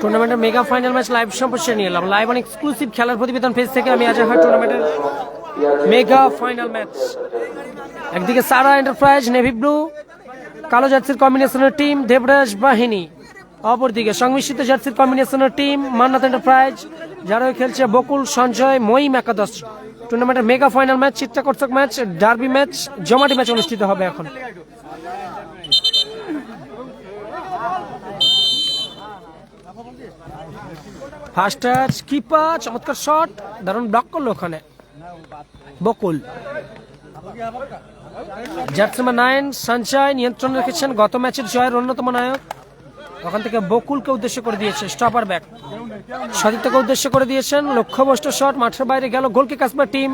টুর্নামেন্টের mega final match live সম্প্রচার নিয়ে এলাম। লাইভ অন এক্সক্লুসিভ খেলার প্রতিবেদন পেজ থেকে আমি আজ হয় টুর্নামেন্টের মেগা ফাইনাল ম্যাচ একদিকে সারা এন্টারপ্রাইজ নেভি ব্লু কালো জার্সির কম্বিনেশনের টিম দেবরাজ বাহিনী। অপরদিকে সংমিশ্রিত জার্সির কম্বিনেশনের টিম মান্নাত এন্টারপ্রাইজ যারা খেলছে বকুল, সঞ্জয়, মহিম একাদশ। টুর্নামেন্টের মেগা ফাইনাল ম্যাচ চিত্তাকর্ষক ম্যাচ ডার্বি ম্যাচ জমাটি ম্যাচ অনুষ্ঠিত হবে এখন। ফার্স্ট টাচ কিপা চমৎকার শট, দারুণ ব্লক করল ওখানে। বকুল। জার্সি নাম্বার নাইন সঞ্চয় নিয়ন্ত্রণ রেখেছেন। গত ম্যাচের জয়ের অন্যতম নায়ক। ওখান থেকে বকুলকে উদ্দেশ্য করে দিয়েছে স্টপার ব্যাক সতীর্থকে উদ্দেশ্য করে দিয়েছেন লক্ষ্যবষ্ট শট মাঠের বাইরে গেল গোলকিক আসবে টিম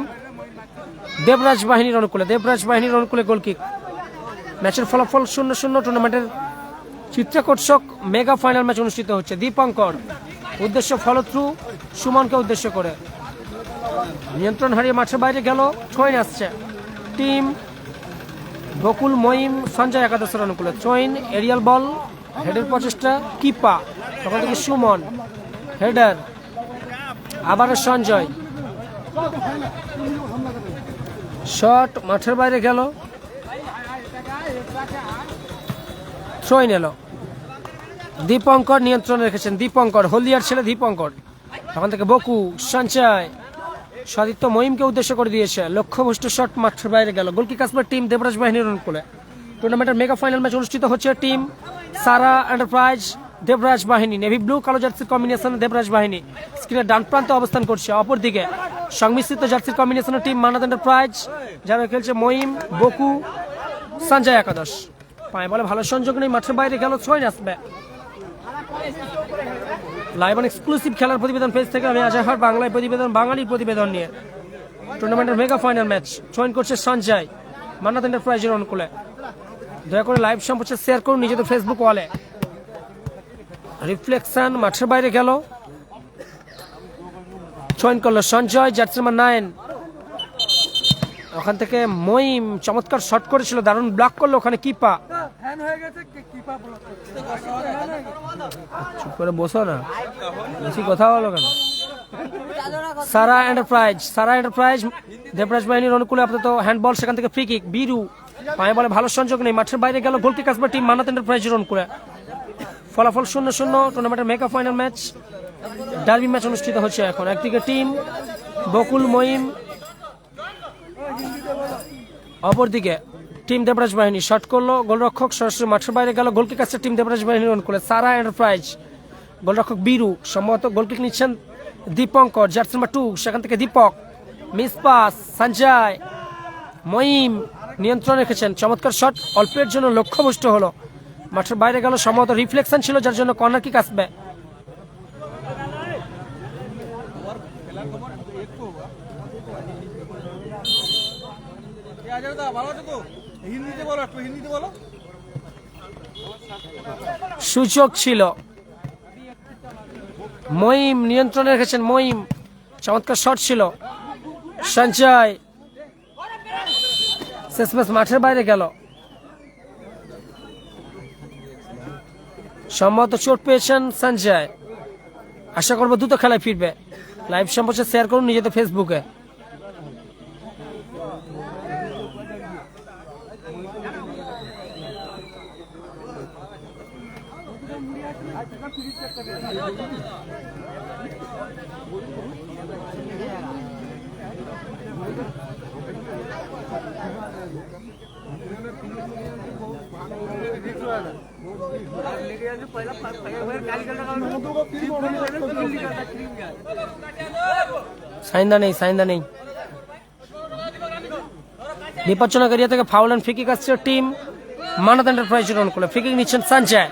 দেবরাজ বাহিনীর অনুকূলে, দেবরাজ বাহিনীর অনুকূলে গোলকিক ম্যাচের ফলাফল শূন্য শূন্য টুর্নামেন্টের চিত্রাকর্ষক মেগা ফাইনাল ম্যাচ অনুষ্ঠিত হচ্ছে। দীপঙ্কর। উদ্দেশ্য ফলো থ্রু সুমনকে উদ্দেশ্য করে। নিয়ন্ত্রণ হারিয়ে মাঠের বাইরে গেল ছয়ন আসছে। টিম বকুল মহিম সঞ্জয় একাদশের অনুকূলে। চৈন, এরিয়াল বল হেডের প্রচেষ্টা, কিপা তখন থেকে সুমন হেডার আবারও সঞ্জয়। শট মাঠের বাইরে গেল। থ্রোইন এলো। দীপঙ্কর নিয়ন্ত্রণে রেখেছেন দীপঙ্কর হলদিয়ার ছেলে দীপঙ্কর। তখন থেকে বকু, সঞ্চয় সদিত্য মহিমকে উদ্দেশ্য করে দিয়েছে। লক্ষ্যভ্রষ্ট শট মাঠের বাইরে গেল। গোলকি কাসবার টিম দেবরাজ বাহিনীর অনুকূলে। টুর্নামেন্টের মেগা ফাইনাল ম্যাচ অনুষ্ঠিত হচ্ছে টিম সারা এন্টারপ্রাইজ দেবরাজ বাহিনী। নেভি ব্লু কালো জার্সির কম্বিনেশন দেবরাজ বাহিনী। স্ক্রিনের ডান প্রান্তে অবস্থান করছে। অপরদিকে সংমিশ্রিত জার্সির কম্বিনেশনের টিম মানাদ এন্টারপ্রাইজ যারা খেলছে মহিম, বকু, সঞ্জয় একাদশ। পায়ে বলে ভালো সংযোগ নেই, মাঠের বাইরে গেল, ছয় আসবে। লাইভ অন এক্সক্লুসিভ খেলার প্রতিবেদন পেজ থেকে আমি আজহার বাংলায় প্রতিবেদন বাঙালির প্রতিবেদন নিয়ে টুর্নামেন্টের মেগা ফাইনাল ম্যাচ জয়েন করছে সঞ্জয়, মান্নাত এন্টারপ্রাইজের অনুকূলে। দয়া করে লাইভ সম্পর্কে শেয়ার করুন নিজেদের ফেসবুক ওয়ালে রিফ্লেকশন মাঠের বাইরে গেল। জয়েন করল সঞ্জয় জার্সি নাম্বার নাইন ওখান থেকে মইম চমৎকার শট করেছিল, দারুণ ব্লক করল ওখানে কিপা হয়ে চুপ করে বসো না। বেশি কথা বলো কেন? সারা এন্টারপ্রাইজ সারা এন্টারপ্রাইজ দেবরাজ বাহিনীর অনুকূলে আপাতত হ্যান্ডবল সেখান থেকে ফ্রি কিক বিরু। পায়ে বলে ভালো সংযোগ নেই। মাঠের বাইরে গেল গোলকি কাসবার টিম মানাত এন্টারপ্রাইজের অনুকূলে। ফলাফল শূন্য শূন্য টুর্নামেন্টের mega final match derby match অনুষ্ঠিত হচ্ছে এখন। একদিকে টিম বকুল মহিম অপরদিকে টিম দেবরাজ বাহিনী শট করল, গোলরক্ষক সরাসরি মাঠের বাইরে গেল, গোলকিক আসছে টিম দেবরাজ বাহিনী বাহিনীর অনুকূলে। সারা এন্টারপ্রাইজ গোলরক্ষক বীরু, সম্ভবত গোলকিক নিচ্ছেন দীপঙ্কর জার্সি নাম্বার টু, সেখান থেকে দীপক, মিস পাস, সঞ্জয় মহিম নিয়ন্ত্রণ রেখেছেন। চমৎকার শট, অল্পের জন্য লক্ষ্যভ্রষ্ট হলো। মাঠের বাইরে গেল, সম্ভবত রিফ্লেকশন ছিল, যার জন্য কর্নার কিক আসবে। ভালো সুযোগ ছিল। মহিম নিয়ন্ত্রণে রেখেছেন, মহিম। চমৎকার শট ছিল। সঞ্চয় শেষমেশ মাঠের বাইরে গেল। সম্ভবত চোট পেয়েছেন সঞ্জয়। আশা করব দ্রুত খেলায় ফিরবে। লাইভ সম্প্রচার শেয়ার করুন নিজেদের ফেসবুকে সাইন্দা নেই সাইন্দা নেই। বিপজ্জনক থেকে ফাউল অ্যান্ড ফ্রিকিক আসছে টিম মানাত এন্টারপ্রাইজের অনুকূলে ফ্রিকিক নিচ্ছেন সঞ্জয়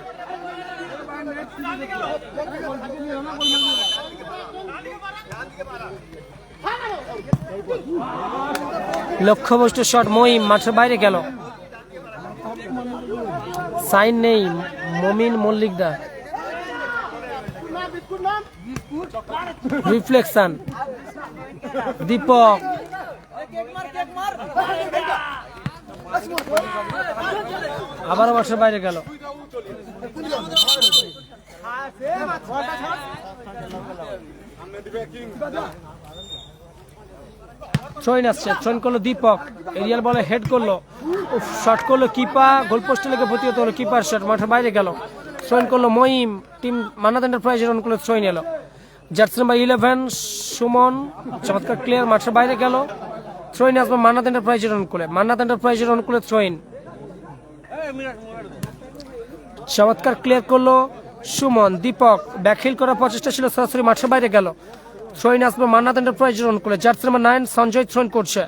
লক্ষ্যবস্তু শট মহিম মাঠের বাইরে গেল। সাইন নেই, মমিন মল্লিকদা রিফ্লেকশন। দীপক। আবারও মাঠের বাইরে গেল। থ্রোইন আসছে থ্রোইন করল দীপক, এরিয়াল বলে হেড করল। শট করল কিপা গোল পোস্টে লেগে প্রতিহত হলো কিপার শট মাঠের বাইরে গেল। থ্রোইন করল মহিম টিম মান্নাত এন্টারপ্রাইজের রান করল থ্রোইন এলো। জার্সি নাম্বার ইলেভেন সুমন, চমৎকার ক্লিয়ার মাঠের বাইরে গেল। থ্রোইন আসবে মান্নাত এন্টারপ্রাইজের রান করে মান্নাত এন্টারপ্রাইজের রান করে থ্রোইন চমৎকার ক্লিয়ার করল সুমন, দীপক ব্যাকহিল করার প্রচেষ্টা ছিল, সরাসরি মাঠের বাইরে গেল। থ্রোইন আসবে মান্নাত এন্টারপ্রাইজ রান করে। Jersey number nine Sanjay throw in করছে।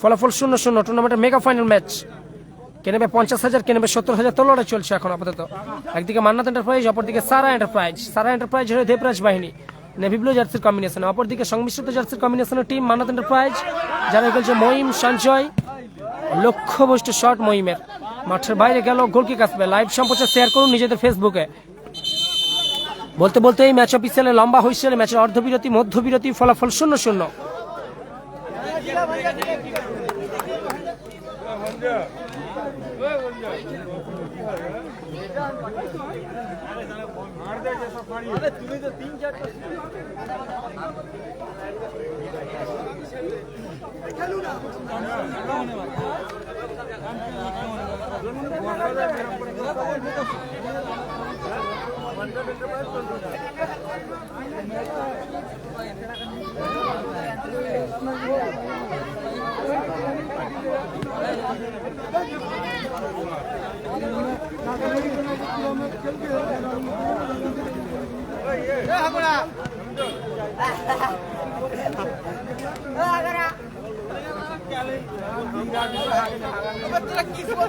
ফলাফল শূন্য শূন্য। টুর্নামেন্টের মেগা ফাইনাল ম্যাচ কে নেবে পঞ্চাশ হাজার, কে নেবে সত্তর হাজার? তলোয়ারে চলছে এখন আপাতত। একদিকে মান্নাত এন্টারপ্রাইজ অপরদিকে সারা এন্টারপ্রাইজ সারা এন্টারপ্রাইজ হয়ে দেবরাজ বাহিনী। নেভি ব্লু জার্সির কম্বিনেশন অপরদিকে সংমিশ্রিত জার্সির কম্বিনেশনের টিম মান্নাত এন্টারপ্রাইজ যারা খেলছে মহিম, সঞ্জয়। লক্ষ্যবস্তু শট মহিমের। মাঠের বাইরে গেল গোলকিক আসবে। লাইভ সম্প্রচার শেয়ার করুন নিজেদের ফেসবুকে বলতে বলতে এই ম্যাচ অফিসিয়ালে লম্বা হয়েছিল ম্যাচের অর্ধবিরতি মধ্যবিরতি ফলাফল শূন্য শূন্য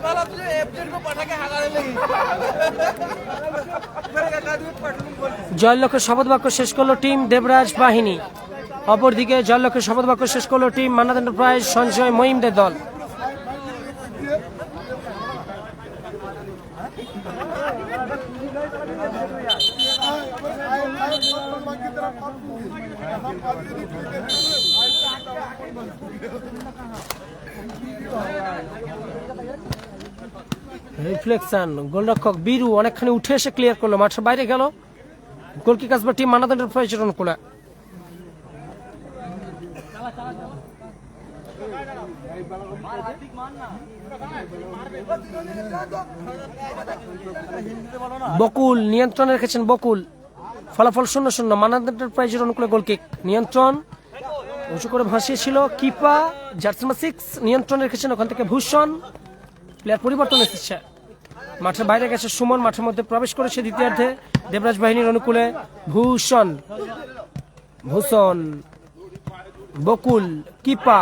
भला तुझे एफजेड को पटा के हगा ले জয়লক্ষ্যের শপথ বাক্য শেষ করল টিম দেবরাজ বাহিনী। অপরদিকে জয়লক্ষ্যের শপথ বাক্য শেষ করল টিম মান্নাদ এন্টারপ্রাইজ সঞ্জয় মহিমদের দল। রিফ্লেকশন গোলরক্ষক বীরু অনেকখানি উঠে এসে ক্লিয়ার করল, মাঠের বাইরে গেল। গোলকি কাসবা টিম মান্নাত এন্টারপ্রাইজ রনকুলা বকুল, নিয়ন্ত্রণে রেখেছেন বকুল। ফলাফল শূন্য শূন্য মান্নাত এন্টারপ্রাইজের অনুকূলে গোলকিক নিয়ন্ত্রণ, উঁচু করে ভাসিয়েছিল কিপা, জার্সি নাম্বার সিক্স নিয়ন্ত্রণে রেখেছেন ওখান থেকে ভূষণ। প্লেয়ার পরিবর্তন এসেছে মাঠের বাইরে গেছে সুমন, মাঠের মধ্যে প্রবেশ করেছে দ্বিতীয়ার্ধে। দেবরাজ বাহিনীর অনুকূলে ভূষণ ভূষণ, বকুল, কিপা,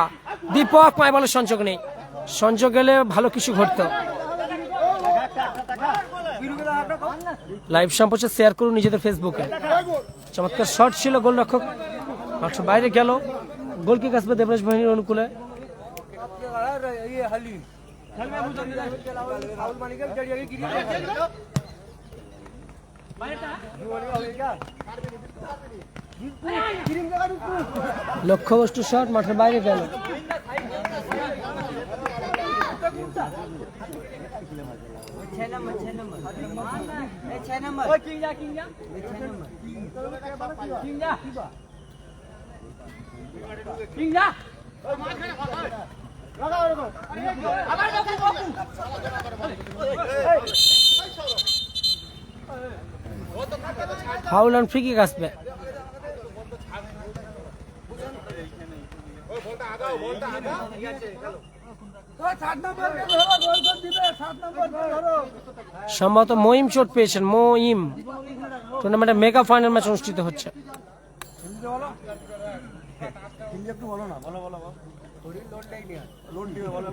দীপক মায় বলে সংযোগ নেই। সংযোগ গেলে ভালো কিছু ঘটতো। লাইভ সম্প্রচার শেয়ার করুন নিজেদের ফেসবুকে চমৎকার শট ছিল গোলরক্ষক। মাঠের বাইরে গেল। গোলকিক আসবে দেবরাজ বাহিনীর অনুকূলে। লক্ষ্যবস্তু শট মাঠের বাইরে গেল। কিংজা ফাউল অন ফ্রি কিক আসবে। সম্ভবত মহিম চোট পেয়েছেন মহিম টুর্নামেন্টের মেগা ফাইনাল ম্যাচ অনুষ্ঠিত হচ্ছে। বলো না, বলো বলো বলো। শরীর লোড নেই লোড দিবে বলো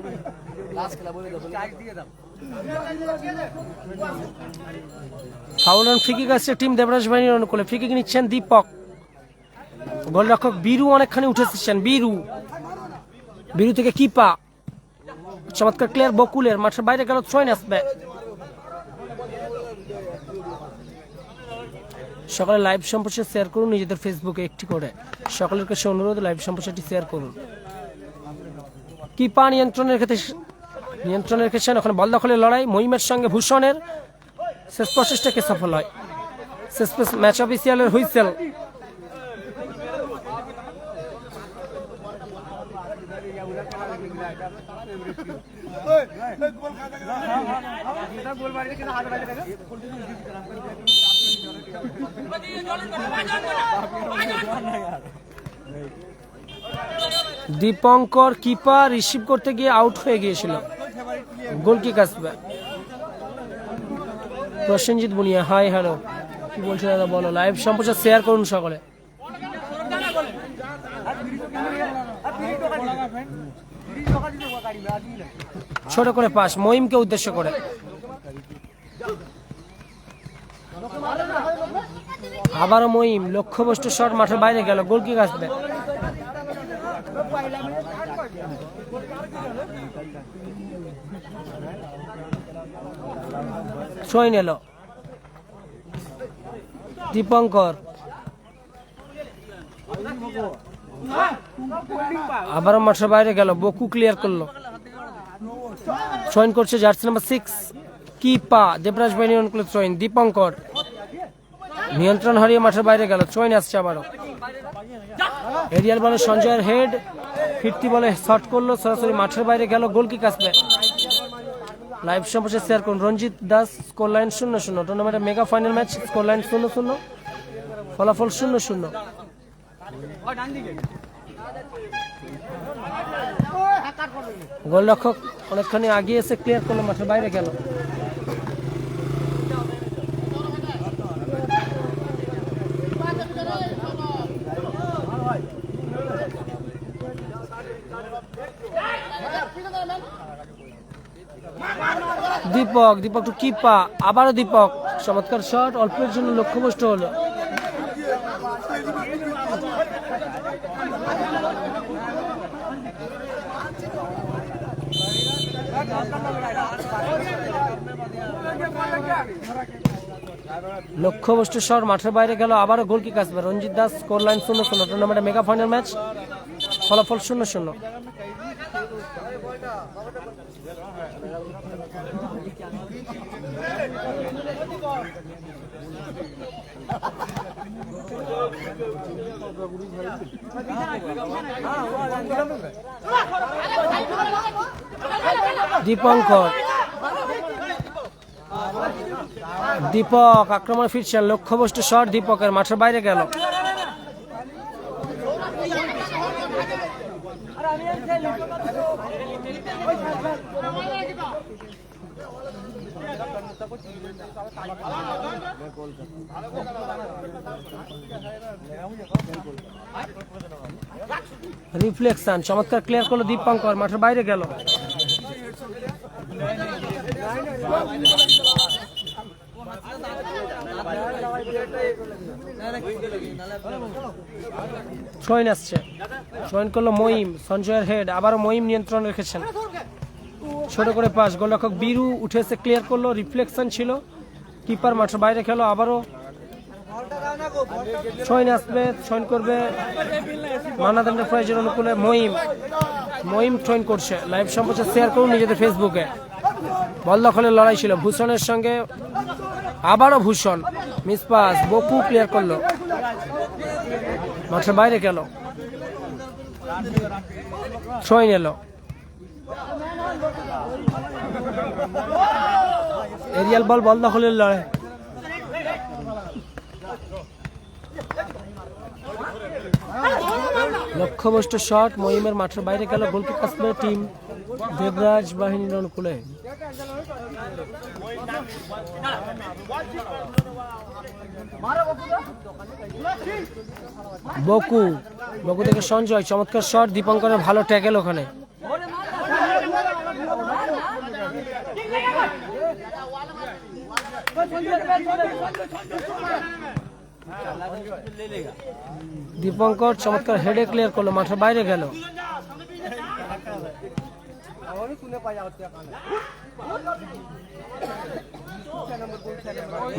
ফাউল অ্যান্ড ফ্রি কিক আসছে টিম দেবরাজ বাহিনীর অনুকূলে। ফ্রি কিক নিচ্ছেন দীপক। গোলরক্ষক বীরু অনেকখানি উঠে এসেছেন। বীরু। বীরু থেকে কিপা। চমৎকার ক্লিয়ার বকুলের। মাঠের বাইরে গেল থ্রোইন আসবে সকালে লাইভ সম্প্রচার শেয়ার করুন, নিজেদের ফেসবুকে একটি করে। সকলের কাছে অনুরোধ লাইভ সম্প্রচারটি শেয়ার করুন। কিপা নিয়ন্ত্রণের ক্ষেত্রে নিয়ন্ত্রণে রেখেছেন ওখানে বল দখলের লড়াই মহিমের সঙ্গে ভূষণের শেষ প্রচেষ্টাকে সফল হয় শেষ ম্যাচ অফিসিয়ালের হুইসেল দীপঙ্কর কিপার রিসিভ করতে গিয়ে আউট হয়ে গিয়েছিল। গোল কিক আসবে। প্রসেনজিৎ বুনিয়া, হাই, হ্যালো। কি বলছো দাদা, বলো। লাইভ সম্প্রচার শেয়ার করুন সকলে। ছোট করে পাস মহিমকে উদ্দেশ্য করে। আবারও মহিম লক্ষ্যবস্তু শট মাঠের বাইরে গেল গোল কিক আসবে। ছয় নিল। দীপঙ্কর। আবারও মাঠের বাইরে গেল, বকু ক্লিয়ার করল। চয়ন করছে জার্সি নাম্বার সিক্স কি পা দেবরাজ বাহিনী করল চয়ন দীপঙ্কর। নিয়ন্ত্রণ হারিয়ে মাঠের বাইরে গেল চয়ন আসছে আবারও। এরিয়াল বলে সঞ্জয়ের হেড ফিরতি বলে শট করল, সরাসরি মাঠের বাইরে গেল, গোল কিক আসবে। লাইভ সম্প্রচার শেয়ার করুন রঞ্জিত দাস স্কোর লাইন শূন্য শূন্য। টুর্নামেন্টের mega final match score line শূন্য শূন্য। ফলাফল শূন্য শূন্য। গোলরক্ষক অনেকখানি আগিয়ে এসে ক্লিয়ার করল, মাঠের বাইরে গেল। দীপক দীপক টু কিপা, আবারও দীপক। চমৎকার শট অল্পের জন্য লক্ষ্যভ্রষ্ট হলো। লক্ষ্যবস্তু শট মাঠের বাইরে গেল, আবারও গোল কিক আসবে। রঞ্জিত দাস স্কোর লাইন শূন্য শূন্য। টুর্নামেন্টে মেগা ফাইনাল ম্যাচ ফলাফল শূন্য শূন্য। দীপঙ্কর। দীপক আক্রমণে ফিরছেন। লক্ষ্যবস্তু শট দীপকের মাঠের বাইরে গেল। রিফ্লেকশন, চমৎকার ক্লিয়ার করল দীপঙ্কর, মাঠের বাইরে গেল। ছয়ন আসছে। ছয়ন করল মহিম সঞ্জয়ের হেড আবারও মহিম নিয়ন্ত্রণ রেখেছেন। ছোট করে পাস গোলরক্ষক বীরু উঠে এসে ক্লিয়ার করল রিফ্লেকশন ছিল। কিপার মাঠের বাইরে খেলো, আবারও ছয়ন আসবে ছয়ন করবে। মানাদ এন্টারপ্রাইজের অনুকূলে মহিম মহিম ছয়ন করছে। লাইভ সম্পর্কে শেয়ার করুন নিজেদের ফেসবুকে বল দখলের লড়াই ছিল। ভূষণের সঙ্গে আবারও ভূষণ, মিস পাস, বকু ক্লিয়ার করল। মাঠের বাইরে গেল ছয় এলো। এরিয়াল বল বল দখলের লড়াই। লক্ষ্যবস্তু শট, মহিমের মাঠের বাইরে গেল গোলকিপ আসবে টিম। দেবরাজ বাহিনীর অনুকূলে। বকু বকু থেকে সঞ্জয়, চমৎকার শট, দীপঙ্করের ভালো ট্যাকেল ওখানে। দীপঙ্কর, চমৎকার হেডে ক্লিয়ার করল, মাঠের বাইরে গেল।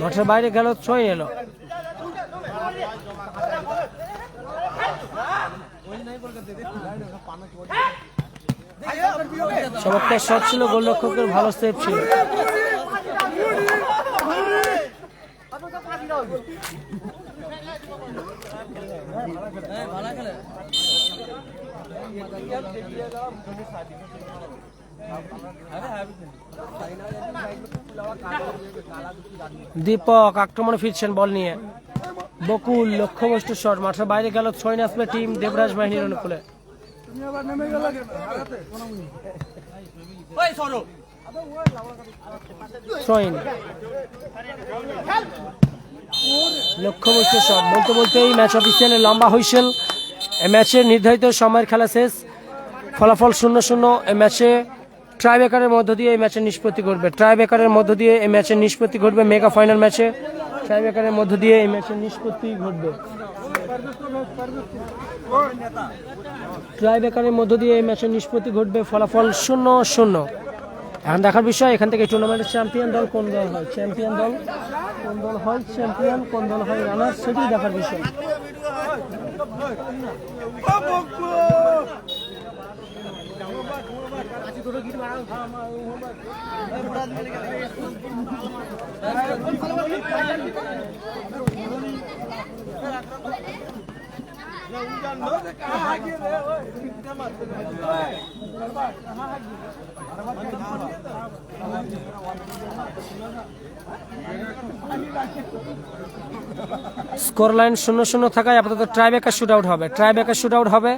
মাঠের বাইরে গেল, ছয় এলো। চমৎকার শট ছিল, গোলরক্ষকের ভালো সেভ ছিল। দীপক আক্রমণে ফিরছেন বল নিয়ে। বকুল লক্ষ্যবস্তু শট মাঠের বাইরে গেল ছয় আসবে টিম দেবরাজ বাহিনীর অনুকূলে ছয়ন লক্ষ্যবস্তু শট বলতে বলতে এই ম্যাচ অফিসিয়ালে লম্বা হুইসেল। ম্যাচের নির্ধারিত সময়ের খেলা শেষ। ফলাফল শূন্য শূন্য। এই ম্যাচে ট্রাইবেকারের মধ্য দিয়ে এই ম্যাচের নিষ্পত্তি ঘটবে। ট্রাইবেকারের মধ্য দিয়ে এই ম্যাচের নিষ্পত্তি ঘটবে মেগা ফাইনাল ম্যাচে ট্রাইবেকারের মধ্য দিয়ে এই ম্যাচের নিষ্পত্তি ঘটবে। ট্রাইবেকারের মধ্য দিয়ে এই ম্যাচের নিষ্পত্তি ঘটবে। ফলাফল শূন্য শূন্য। এখন দেখার বিষয়, এখান থেকে টুর্নামেন্টের চ্যাম্পিয়ন দল কোন দল হয়? চ্যাম্পিয়ন দল কোন দল হয়? চ্যাম্পিয়ন কোন দল হয়? রানার সেটি দেখার বিষয়। স্কোর লাইন শূন্য শূন্য থাকায় আপাতত ট্রাইবেকার শুট আউট হবে। ট্রাইবেকার শুট আউট হবে।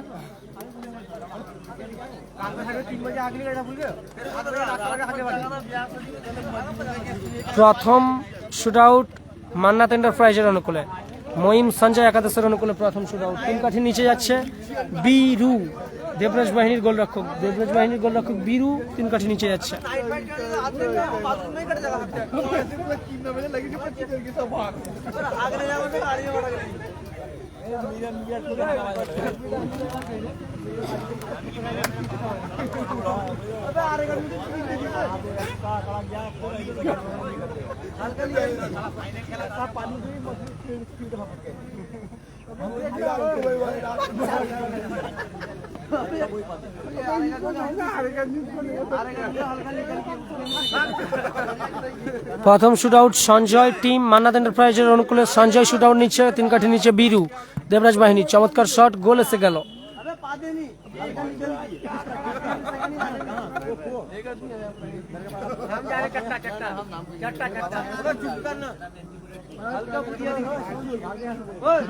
প্রথম শুট আউট মান্নাত এন্টারপ্রাইজের অনুকূলে। মহিম সঞ্জয় একাদশের অনুকূলে প্রথম শুট আউট তিন কাঠি নিচে যাচ্ছে বীরু দেবরাজ বাহিনীর গোলরক্ষক দেবরাজ বাহিনীর গোলরক্ষক বীরু তিন কাঠি নিচে যাচ্ছে প্রথম shoot out Sanjay, team Mannat এন্টারপ্রাইজের অনুকূলে সঞ্জয় শুট আউট নিচ্ছে, তিন কাঠি নিচে বীরু। দেবরাজ বাহিনী, চমৎকার শট গোল এসে গেল। हाँ, हाँ। आदेनी हम जा रहे चट्टा चट्टा। चट्टा चट्टा। चुप करना। हल्का ओए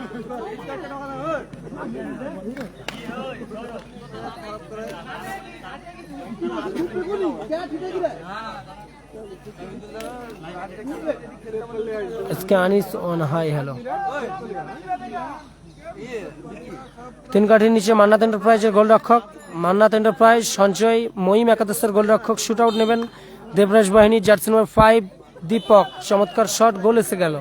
इसका ओए on high hello. তিন কাঠির নিচে মান্নাত এন্টারপ্রাইজের গোলরক্ষক। মান্নাত এন্টারপ্রাইজ সঞ্চয় মহিম একাদশের গোলরক্ষক শুট আউট নেবেন দেবরাজ বাহিনী জার্সি নম্বর ফাইভ দীপক। চমৎকার শট, গোল এসে গেল।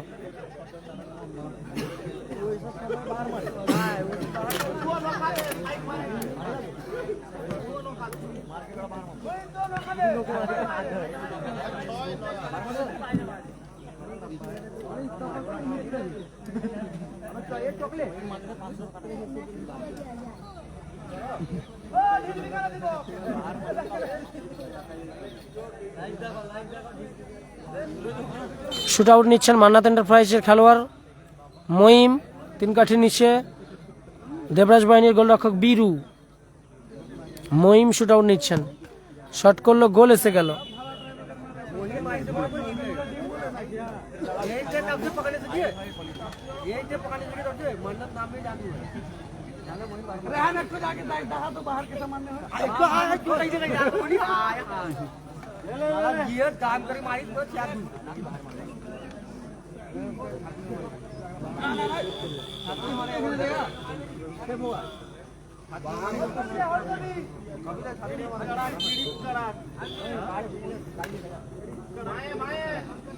শুট আউট নিচ্ছেন মান্নাত এন্টারপ্রাইজের খেলোয়াড় মহিম তিন কাঠির নিচে। দেবরাজ বাহিনীর গোলরক্ষক বীরু। মহিম শুট আউট নিচ্ছেন। শট করল, গোল এসে গেল। यही तब से पकड़ने से यही थे पकड़ने से तब से मन्नत नाम में जानू है रहन को जाके दहा तो बाहर के सामान में हो आया क्यों कहीं से कहीं जा रहा है आया ले ले गियर काम करी मारी तो क्या दूँ करा माए माए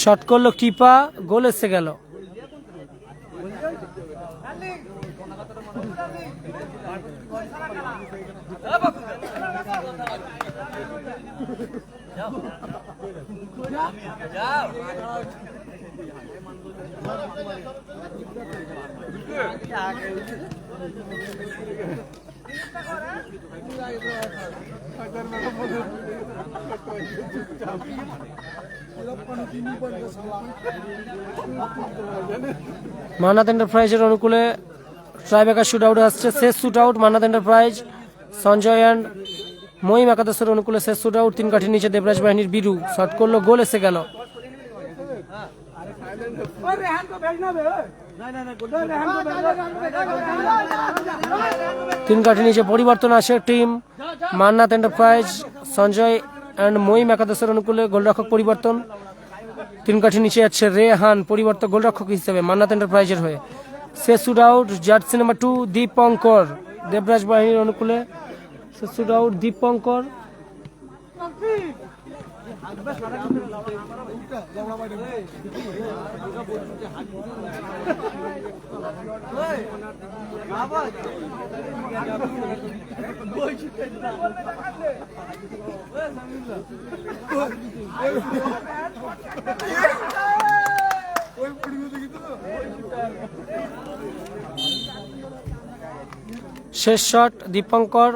শট করল কিপা গোল এসে গেল। মান্নাত এন্টারপ্রাইজের অনুকূলে ট্রাইবেকার শুট আউট আসছে, শেষ shoot out Mannat enterprise Sanjay and Mahim একাদশের অনুকূলে শেষ শুট আউট তিন কাঠি নিচে দেবরাজ বাহিনীর বিরু। শট করল, গোল এসে গেল। তিন কাঠি নিচে পরিবর্তন আসে, team Mannat enterprise Sanjay and Mahim একাদশের অনুকূলে গোলরক্ষক পরিবর্তন। তিন কাঠি নিচে যাচ্ছে রে হান পরিবর্তন গোলরক্ষক হিসেবে মান্নাত এন্টারপ্রাইজের হয়ে। Shoot out, jersey number two Dipankar Debraj বাহিনীর অনুকূলে শুট আউট দীপঙ্কর শেষ শট দীপঙ্কর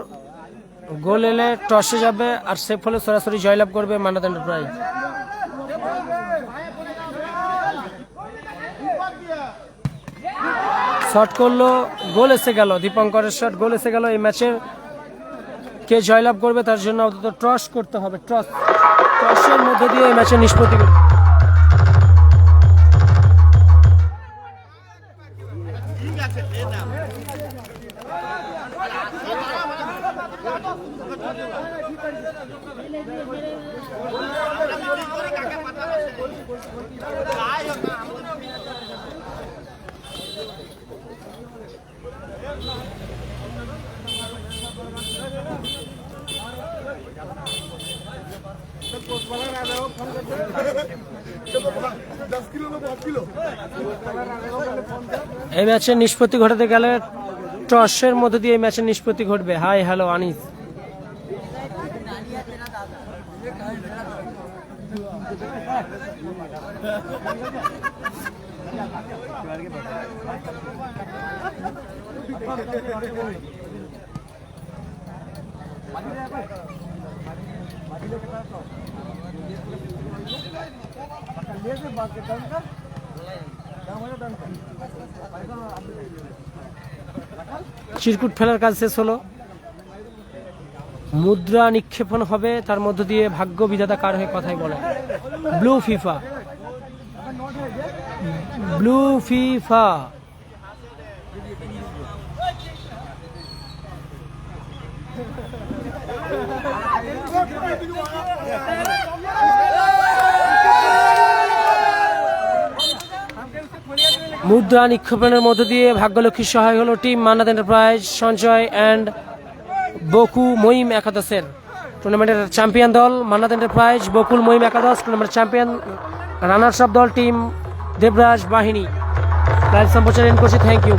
গোল এলে টসে যাবে আর সেফ হলে সরাসরি জয়লাভ করবে মান্নাত এন্টারপ্রাইজ। শট করল, গোল এসে গেল। দীপঙ্করের শট গোল এসে গেল। এই ম্যাচের কে জয়লাভ করবে তার জন্য অন্তত টস করতে হবে, টস। টসের মধ্যে দিয়ে এই ম্যাচের নিষ্পত্তি এই ম্যাচের নিষ্পত্তি ঘটাতে গেলে টসের মধ্যে দিয়ে এই ম্যাচের নিষ্পত্তি ঘটবে। Hi hello Anis. চিরকুট ফেলার কাজ শেষ হলো। মুদ্রা নিক্ষেপণ হবে, তার মধ্য দিয়ে ভাগ্য বিধাতা কার হয়ে কথাই বলে? ব্লু ফিফা ব্লু ফিফা মুদ্রা নিক্ষেপণের মধ্য দিয়ে ভাগ্যলক্ষ্মী সহায় হলো team Mannat enterprise Sanjay and বকু মহিম একাদশের টুর্নামেন্টের চ্যাম্পিয়ন দল। মান্নাত এন্টারপ্রাইজ, বকুল মহিম একাদশ টুর্নামেন্টের চ্যাম্পিয়ন রানার্স আপ দল টিম দেবরাজ বাহিনী। প্রাইজ সম্প্রচার এন করছি থ্যাংক ইউ